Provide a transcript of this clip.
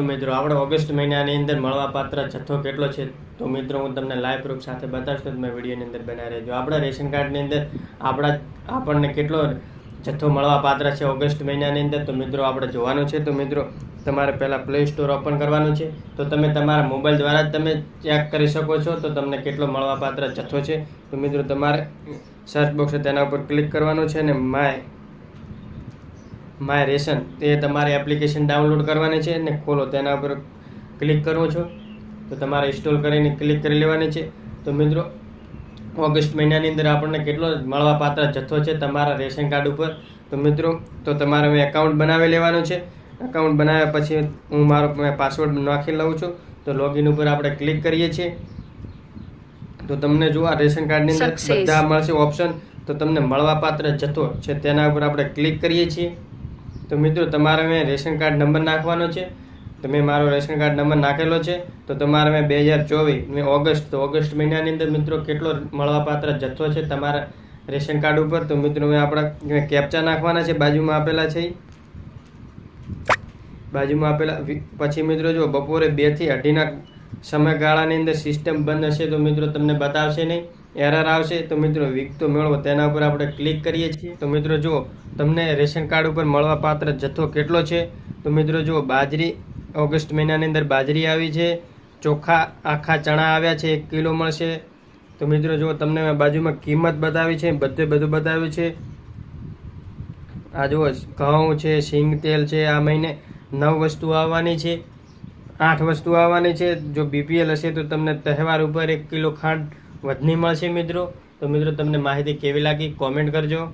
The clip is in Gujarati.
મિત્રો, આપણે ઓગસ્ટ મહિનાની અંદર મળવાપાત્ર જથ્થો કેટલો છે તો મિત્રો, હું તમને લાઈવ પ્રૂફ સાથે બતાવીશ તો તમે વિડીયોની અંદર બનાવી રહેજો. આપણા રેશન કાર્ડની અંદર આપણા આપણને કેટલો જથ્થો મળવાપાત્ર છે ઓગસ્ટ મહિનાની અંદર તો મિત્રો, આપણે જોવાનું છે. તો મિત્રો, તમારે પહેલાં પ્લે સ્ટોર ઓપન કરવાનું છે. તો તમે તમારા મોબાઈલ દ્વારા જ તમે ચેક કરી શકો છો તો તમને કેટલો મળવાપાત્ર જથ્થો છે. તો મિત્રો, તમારે સર્ચ બોક્સ તેના ઉપર ક્લિક કરવાનું છે અને માય માય રેશન તે તમારે એપ્લિકેશન ડાઉનલોડ કરવાની છે અને ખોલો તેના ઉપર ક્લિક કરો છો. તો તમારે ઇન્સ્ટોલ કરીને ક્લિક કરી લેવાની છે. તો મિત્રો ઓગસ્ટ મહિનાની અંદર આપણને કેટલો મળવાપાત્ર જથ્થો છે તમારા રેશન કાર્ડ ઉપર? તો મિત્રો તો તમારે મેં એકાઉન્ટ બનાવી લેવાનું છે. એકાઉન્ટ બનાવ્યા પછી હું મારો પાસવર્ડ નાખી લઉં છું. તો લોગિન ઉપર આપણે ક્લિક કરીએ છીએ. તો તમને જો આ રેશન કાર્ડની અંદર. બધા મળશે ઓપ્શન તો તમને મળવાપાત્ર જથ્થો છે તેના ઉપર આપણે ક્લિક કરીએ છીએ. તો મિત્રો, તમારે મેં રેશન કાર્ડ નંબર નાખવાનો છે. તો મેં મારો રેશન કાર્ડ નંબર નાખેલો છે, તો તમારે મેં બે હજાર ચોવીસ, મેં ઓગસ્ટ, તો ઓગસ્ટ મહિનાની અંદર મિત્રો કેટલો મળવાપાત્ર જથ્થો છે તમારા રેશન કાર્ડ ઉપર? તો મિત્રો, મેં આપણા કેપ્ચા નાખવાના છે, બાજુમાં આપેલા છે બાજુમાં આપેલા પછી મિત્રો જો બપોરે બેથી અઢીના સમયગાળાની અંદર સિસ્ટમ બંધ હશે તો મિત્રો તમને બતાવશે નહીં. એરર આવશે તો મિત્રો વીક મેળવો. તેના ઉપર આપણે ક્લિક કરીએ છીએ. તો મિત્રો જુઓ, તમને રેશન કાર્ડ ઉપર મળવાપાત્ર જથ્થો કેટલો છે? તો મિત્રો જુઓ, બાજરી ઓગસ્ટ મહિનાની અંદર બાજરી આવી છે. ચોખા આખા ચણા આવ્યા છે. એક કિલો મળશે. તો મિત્રો જુઓ, તમને બાજુમાં કિંમત બતાવી છે. બધે બધું બતાવ્યું છે. આ જુઓ, ઘઉં છે, સિંગ તેલ છે. આ મહિને નવ વસ્તુ આવવાની છે. આઠ વસ્તુ આવવાની છે. જો બીપીએલ હશે તો તમને તહેવાર ઉપર એક કિલો ખાંડ વધની મળશે મિત્રો. તો મિત્રો તમને માહિતી કેવી લાગી? કોમેન્ટ કરજો.